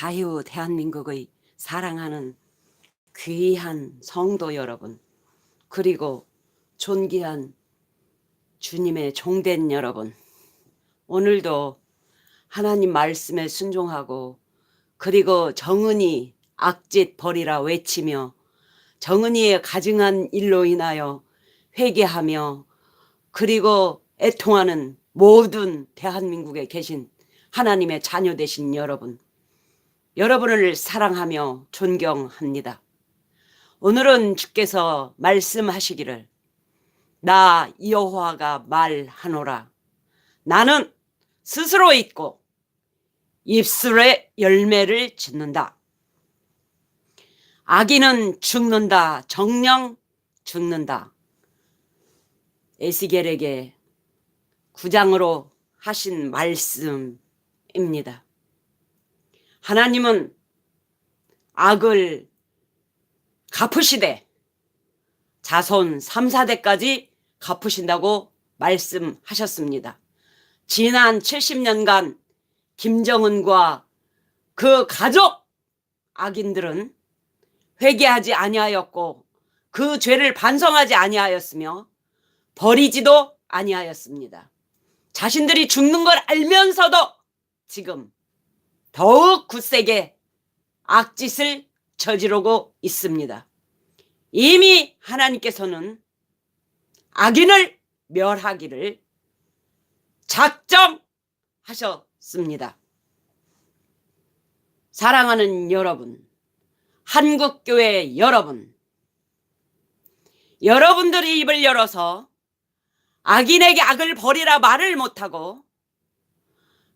자유 대한민국의 사랑하는 귀한 성도 여러분, 그리고 존귀한 주님의 종된 여러분, 오늘도 하나님 말씀에 순종하고 그리고 정은이 악짓 버리라 외치며 정은이의 가증한 일로 인하여 회개하며 그리고 애통하는 모든 대한민국에 계신 하나님의 자녀 되신 여러분, 여러분을 사랑하며 존경합니다. 오늘은 주께서 말씀하시기를 나 여호와가 말하노라 나는 스스로 있고 입술에 열매를 짓는다. 아기는 죽는다. 정령 죽는다. 에스겔에게 구장으로 하신 말씀입니다. 하나님은 악을 갚으시되 자손 3, 4대까지 갚으신다고 말씀하셨습니다. 지난 70년간 김정은과 그 가족 악인들은 회개하지 아니하였고 그 죄를 반성하지 아니하였으며 버리지도 아니하였습니다. 자신들이 죽는 걸 알면서도 지금 더욱 굳세게 악짓을 저지르고 있습니다. 이미 하나님께서는 악인을 멸하기를 작정하셨습니다. 사랑하는 여러분, 한국교회 여러분, 여러분들이 입을 열어서 악인에게 악을 버리라 말을 못하고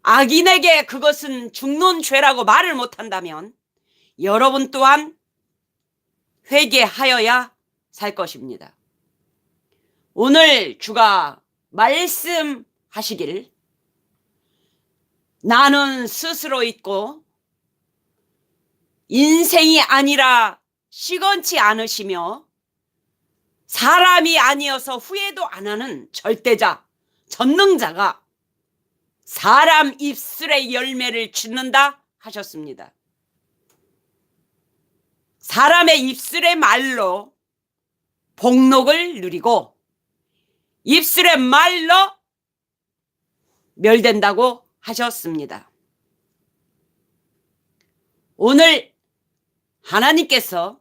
악인에게 그것은 죽는 죄라고 말을 못한다면 여러분 또한 회개하여야 살 것입니다. 오늘 주가 말씀하시길 나는 스스로 있고 인생이 아니라 시건치 않으시며 사람이 아니어서 후회도 안 하는 절대자, 전능자가 사람 입술의 열매를 짓는다 하셨습니다. 사람의 입술의 말로 복록을 누리고 입술의 말로 멸된다고 하셨습니다. 오늘 하나님께서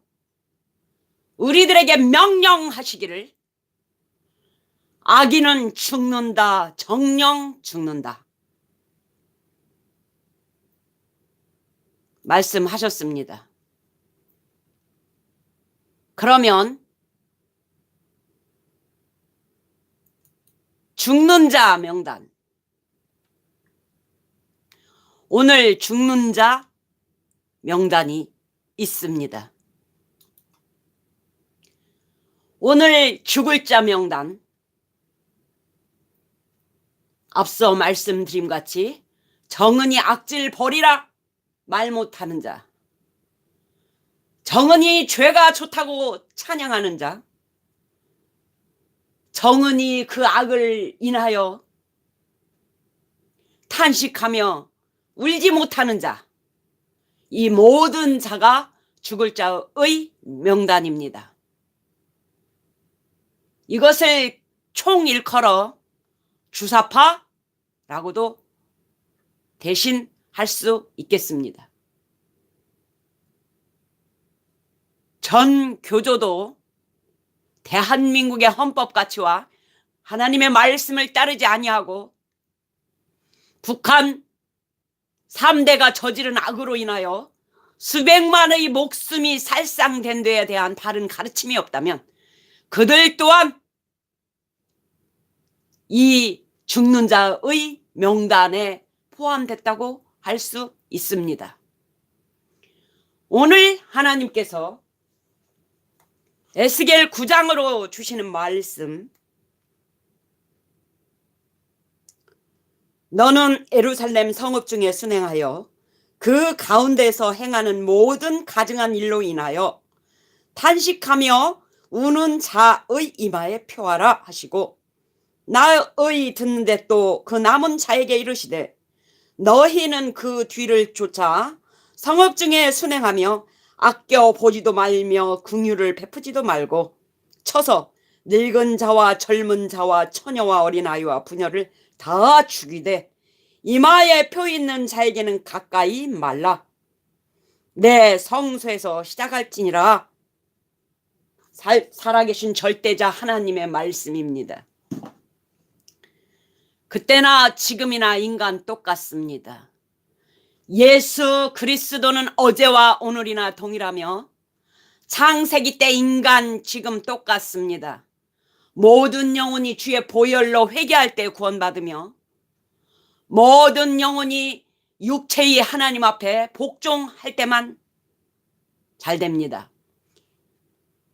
우리들에게 명령하시기를 악인은 죽는다, 정령 죽는다. 말씀하셨습니다. 그러면 죽는 자 명단. 오늘 죽는 자 명단이 있습니다. 오늘 죽을 자 명단. 앞서 말씀드린 같이 정은이 악질 버리라 말 못하는 자. 정은이 죄가 좋다고 찬양하는 자. 정은이 그 악을 인하여 탄식하며 울지 못하는 자. 이 모든 자가 죽을 자의 명단입니다. 이것을 총 일컬어 주사파라고도 대신 할 수 있겠습니다. 전 교조도 대한민국의 헌법 가치와 하나님의 말씀을 따르지 아니하고 북한 3대가 저지른 악으로 인하여 수백만의 목숨이 살상된 데에 대한 바른 가르침이 없다면 그들 또한 이 죽는 자의 명단에 포함됐다고 할 수 있습니다. 오늘 하나님께서 에스겔 9장으로 주시는 말씀 너는 에루살렘 성읍 중에 순행하여 그 가운데서 행하는 모든 가증한 일로 인하여 탄식하며 우는 자의 이마에 표하라 하시고 나의 듣는데 또 그 남은 자에게 이르시되 너희는 그 뒤를 쫓아 성업 중에 순행하며 아껴 보지도 말며 긍휼을 베푸지도 말고 쳐서 늙은 자와 젊은 자와 처녀와 어린아이와 부녀를 다 죽이되 이마에 표 있는 자에게는 가까이 말라. 내 성소에서 시작할지니라. 살, 살아계신 절대자 하나님의 말씀입니다. 그때나 지금이나 인간 똑같습니다. 예수 그리스도는 어제와 오늘이나 동일하며 창세기 때 인간 지금 똑같습니다. 모든 영혼이 주의 보혈로 회개할 때 구원받으며 모든 영혼이 육체의 하나님 앞에 복종할 때만 잘 됩니다.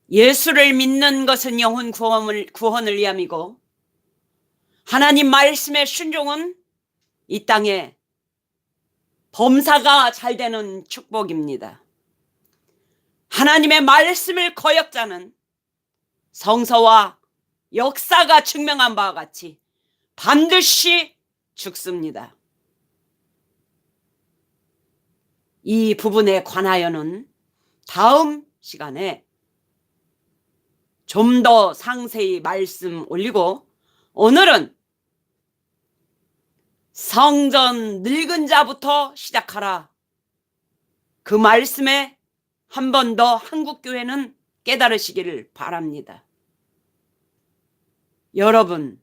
예수를 믿는 것은 영혼 구원을, 구원을 위함이고 하나님 말씀의 순종은 이 땅에 범사가 잘 되는 축복입니다. 하나님의 말씀을 거역자는 성서와 역사가 증명한 바와 같이 반드시 죽습니다. 이 부분에 관하여는 다음 시간에 좀 더 상세히 말씀 올리고 오늘은 성전 늙은 자부터 시작하라. 그 말씀에 한 번 더 한국교회는 깨달으시기를 바랍니다. 여러분,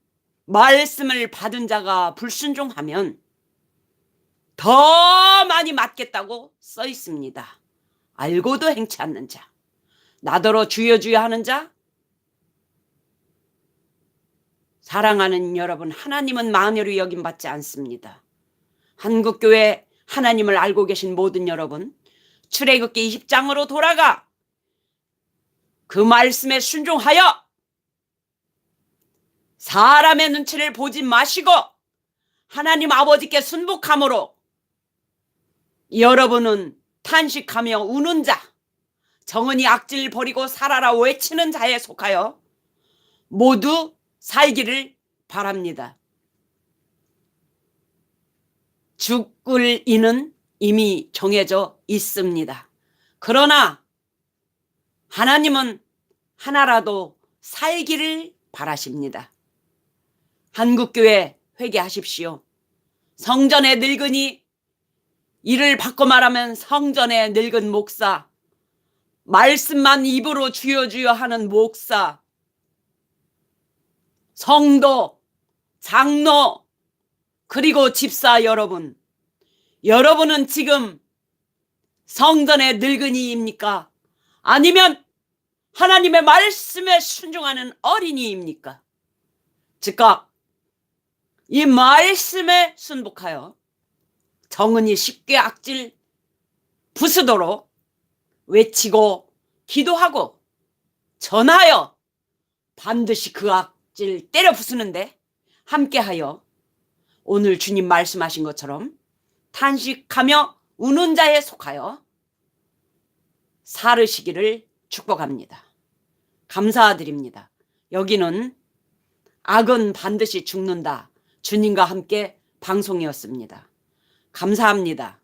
말씀을 받은 자가 불순종하면 더 많이 맞겠다고 써 있습니다. 알고도 행치 않는 자, 나더러 주여 주여 하는 자, 사랑하는 여러분, 하나님은 마녀로 여김받지 않습니다. 한국교회 하나님을 알고 계신 모든 여러분, 출애굽기 20장으로 돌아가 그 말씀에 순종하여 사람의 눈치를 보지 마시고 하나님 아버지께 순복함으로 여러분은 탄식하며 우는 자, 정은이 악질 버리고 살아라 외치는 자에 속하여 모두 살기를 바랍니다. 죽을 이는 이미 정해져 있습니다. 그러나 하나님은 하나라도 살기를 바라십니다. 한국교회 회개하십시오. 성전의 늙은이 이를 바꿔 말하면 성전의 늙은 목사 말씀만 입으로 주여 주여 하는 목사 성도 장로 그리고 집사 여러분 여러분은 지금 성전의 늙은이입니까? 아니면 하나님의 말씀에 순종하는 어린이입니까? 즉각 이 말씀에 순복하여 정은이 쉽게 악질 부수도록 외치고 기도하고 전하여 반드시 그 악 질 때려 부수는데 함께하여 오늘 주님 말씀하신 것처럼 탄식하며 우는 자에 속하여 살으시기를 축복합니다. 감사드립니다. 여기는 악은 반드시 죽는다. 주님과 함께 방송이었습니다. 감사합니다.